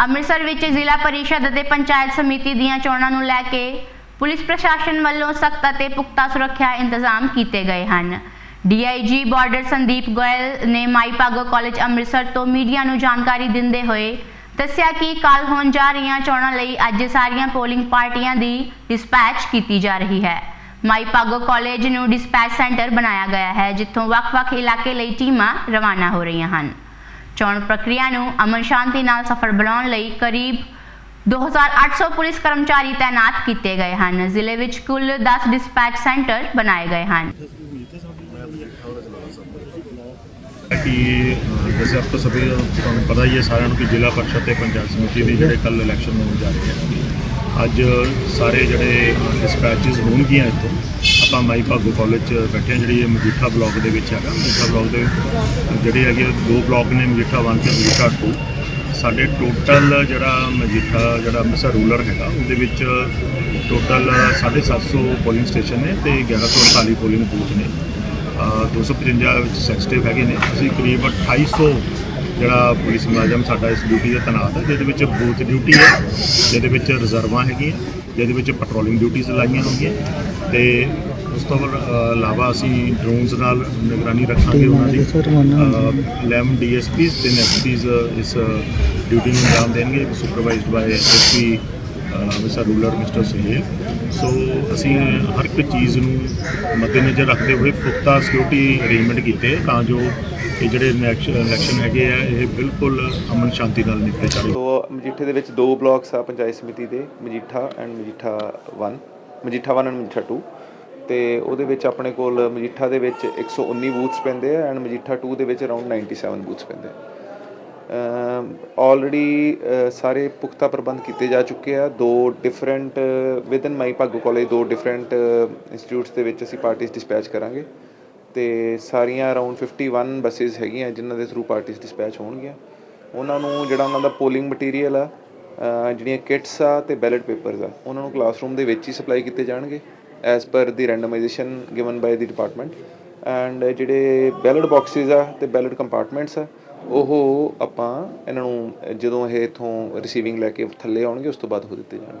ਅੰਮ੍ਰਿਤਸਰ ਵਿੱਚ ਜ਼ਿਲ੍ਹਾ ਪਰਿਸ਼ਦ ਅਤੇ ਪੰਚਾਇਤ ਸਮਿਤੀ ਦੀਆਂ ਚੋਣਾਂ ਨੂੰ ਲੈ ਕੇ ਪੁਲਿਸ ਪ੍ਰਸ਼ਾਸਨ ਵੱਲੋਂ ਸਖਤ ਅਤੇ ਪੁਖਤਾ ਸੁਰੱਖਿਆ ਇੰਤਜ਼ਾਮ ਕੀਤੇ ਗਏ ਹਨ। ਡੀਆਈਜੀ ਬਾਰਡਰ ਸੰਦੀਪ ਗੋਇਲ ਨੇ ਮਾਈ ਭਾਗੋ ਕਾਲਜ ਅੰਮ੍ਰਿਤਸਰ ਤੋਂ ਮੀਡੀਆ ਨੂੰ ਜਾਣਕਾਰੀ ਦਿੰਦੇ ਹੋਏ ਦੱਸਿਆ ਕਿ ਕੱਲ ਹੋਣ ਜਾ ਰਹੀਆਂ ਚੋਣਾਂ ਲਈ ਅੱਜ ਸਾਰੀਆਂ ਪੋਲਿੰਗ ਪਾਰਟੀਆਂ ਦੀ ਡਿਸਪੈਚ ਕੀਤੀ ਜਾ ਰਹੀ ਹੈ। ਮਾਈ ਭਾਗੋ ਕਾਲਜ ਨੂੰ ਡਿਸਪੈਚ ਸੈਂਟਰ ਬਣਾਇਆ ਗਿਆ ਹੈ, ਜਿੱਥੋਂ ਵੱਖ-ਵੱਖ ਇਲਾਕੇ ਲਈ ਟੀਮਾਂ ਰਵਾਨਾ ਹੋ ਰਹੀਆਂ ਹਨ। ਚੋਣ ਪ੍ਰਕਿਰਿਆ ਨੂੰ ਅਮਨ ਸ਼ਾਂਤੀ ਨਾਲ ਸਫਲ ਬਣਾਉਣ ਲਈ ਕਰੀਬ 2800 ਪੁਲਿਸ ਕਰਮਚਾਰੀ ਤਾਇਨਾਤ ਕੀਤੇ ਗਏ ਹਨ। ਜ਼ਿਲ੍ਹੇ ਵਿੱਚ ਕੁੱਲ 10 ਡਿਸਪੈਚ ਸੈਂਟਰ ਬਣਾਏ ਗਏ ਹਨ। ਕਿ ਅ, ਆਪ ਤੋਂ ਸਭੀ ਤੁਹਾਨੂੰ ਪਤਾ ਹੀ ਹੈ ਸਾਰਿਆਂ ਨੂੰ ਕਿ ਜ਼ਿਲ੍ਹਾ ਪਰਿਸ਼ਦ ਤੇ ਪੰਚਾਇਤ ਸਮਿਤੀ ਦੇ ਜਿਹੜੇ ਕੱਲ ਇਲੈਕਸ਼ਨ ਹੋਣ ਜਾ ਰਹੇ ਹੈ। ਅੱਜ ਸਾਰੇ ਜਿਹੜੇ ਡਿਸਪੈਚਸ ਹੋਣਗੀਆਂ ਇੱਥੋਂ ਆਪਾਂ ਮਾਈ ਭਾਗੋ ਕਾਲਜ ਚ ਬੈਠੇ ਹਾਂ ਜਿਹੜੀ ਇਹ ਮਜੀਠਾ ਬਲਾਕ ਦੇ ਵਿੱਚ ਹੈਗਾ ਮਜੀਠਾ ਬਲਾਕ ਦੇ ਜਿਹੜੇ ਹੈਗੇ ਦੋ ਬਲਾਕ ਨੇ ਮਜੀਠਾ 1 ਤੇ ਮਜੀਠਾ 2 ਸਾਡੇ ਟੋਟਲ ਜਿਹੜਾ ਮਜੀਠਾ ਜਿਹੜਾ ਅੰਮ੍ਰਿਤਸਰ ਰੂਰਲ ਹੈਗਾ ਉਹਦੇ ਵਿੱਚ ਟੋਟਲ 750 ਪੋਲਿੰਗ ਸਟੇਸ਼ਨ ਨੇ ਤੇ 1148 ਪੋਲਿੰਗ ਬੂਥ ਨੇ। ਅ, 255 ਵਿੱਚ ਸੈਂਸਿਟਿਵ ਹੈਗੇ ਨੇ। ਅਸੀਂ ਕਰੀਬ 2800 ਜਿਹੜਾ ਪੁਲਿਸ ਮੁਲਾਜ਼ਮ ਸਾਡਾ ਇਸ ਡਿਊਟੀ ਤੇ ਤੈਨਾਤ ਹੈ ਜਿਹਦੇ ਵਿੱਚ ਬੂਥ ਡਿਊਟੀ ਹੈ ਜਿਹਦੇ ਵਿੱਚ ਰਿਜ਼ਰਵਾਂ ਹੈਗੀਆਂ ਜਿਹਦੇ ਵਿੱਚ ਪੈਟਰੋਲਿੰਗ ਡਿਊਟੀਆਂ ਲਾਈਆਂ ਹੋਣਗੀਆਂ ਤੇ ਉਸ ਤੋਂ ਇਲਾ- ਇਲਾਵਾ ਅਸੀਂ ਡਰੋਨਸ ਨਾਲ ਨਿਗਰਾਨੀ ਰੱਖਾਂਗੇ ਉਹਨਾਂ ਦੀ। 11 ਡੀਐਸਪੀਸ ਤੇ ਐਸਪੀਸ ਇਸ ਡਿਊਟੀ ਨੂੰ ਅੰਜਾਮ ਦੇਣਗੇ supervised by SP Amritsar rural mister Suhel so ਅਸੀਂ ਹਰ ਇੱਕ ਚੀਜ਼ ਨੂੰ ਮੱਦੇਨਜ਼ਰ ਰੱਖਦੇ ਹੋਏ ਪੁਖਤਾ ਸਿਕਿਉਰਿਟੀ ਅਰੇਂਜਮੈਂਟ ਕੀਤੇ ਤਾਂ ਜੋ ਇਹ ਜਿਹੜੇ ਇਲੈਕਸ਼ਨ ਹੈਗੇ ਆ ਇਹ ਬਿਲਕੁਲ ਅਮਨ ਸ਼ਾਂਤੀ ਨਾਲ ਨਿਪਟੇ ਜਾਣ। ਸੋ ਮਜੀਠੇ ਦੇ ਵਿੱਚ ਦੋ ਬਲਾਕਸ ਆ ਪੰਚਾਇਤ ਸਮਿਤੀ ਦੇ ਮਜੀਠਾ ਐਂਡ ਮਜੀਠਾ 1 ਮਜੀਠਾ 1 ਐਂਡ ਮਜੀਠਾ 2 ਤੇ ਉਹਦੇ ਵਿੱਚ ਆਪਣੇ ਕੋਲ ਮਜੀਠਾ ਦੇ ਵਿੱਚ 119 ਬੂਥਸ ਪੈਂਦੇ ਆ ਐਂਡ ਮਜੀਠਾ 2 ਦੇ ਵਿੱਚ ਅਰਾਊਂਡ 97 ਬੂਥਸ ਪੈਂਦੇ ਆ। ਆਲਰੇਡੀ ਸਾਰੇ ਪੁਖਤਾ ਪ੍ਰਬੰਧ ਕੀਤੇ ਜਾ ਚੁੱਕੇ ਆ। ਦੋ different within Mai Bhago college ਦੋ ਡਿਫਰੈਂਟ ਇੰਸਟੀਚਿਊਟਸ ਦੇ ਵਿੱਚ ਅਸੀਂ ਪਾਰਟੀਆਂ ਡਿਸਪੈਚ ਕਰਾਂਗੇ। ਤੇ ਸਾਰੀਆਂ ਅਰਾਊਂਡ 51 ਬੱਸਸ ਹੈਗੀਆਂ ਜਿਨ੍ਹਾਂ ਦੇ ਥਰੂ ਪਾਰਟੀਆਂ ਡਿਸਪੈਚ ਹੋਣਗੀਆਂ। ਉਹਨਾਂ ਨੂੰ ਜਿਹੜਾ ਉਹਨਾਂ ਦਾ ਪੋਲਿੰਗ ਮਟੀਰੀਅਲ ਆ ਜਿਹੜੀਆਂ ਕਿਟਸ ਆ ਤੇ ਬੈਲਟ ਪੇਪਰਸ ਆ, ਉਹਨਾਂ ਨੂੰ ਕਲਾਸਰੂਮ ਦੇ ਵਿੱਚ ਹੀ ਸਪਲਾਈ ਕੀਤੇ ਜਾਣਗੇ। As per the randomization given by the department and ਜਿਹੜੇ ਬੈਲਟ ਬਾਕਸਿਸ ਆ ਤੇ ਬੈਲਟ ਕੰਪਾਰਟਮੈਂਟਸ ਆ, ਉਹ ਆਪਾਂ ਇਹਨਾਂ ਨੂੰ ਜਦੋਂ ਇਹ ਇਥੋਂ ਰਿਸੀਵਿੰਗ ਲੈ ਕੇ ਥੱਲੇ ਆਉਣਗੇ, ਉਸ ਤੋਂ ਬਾਅਦ ਹੋ ਦਿੱਤੇ ਜਾਣਗੇ।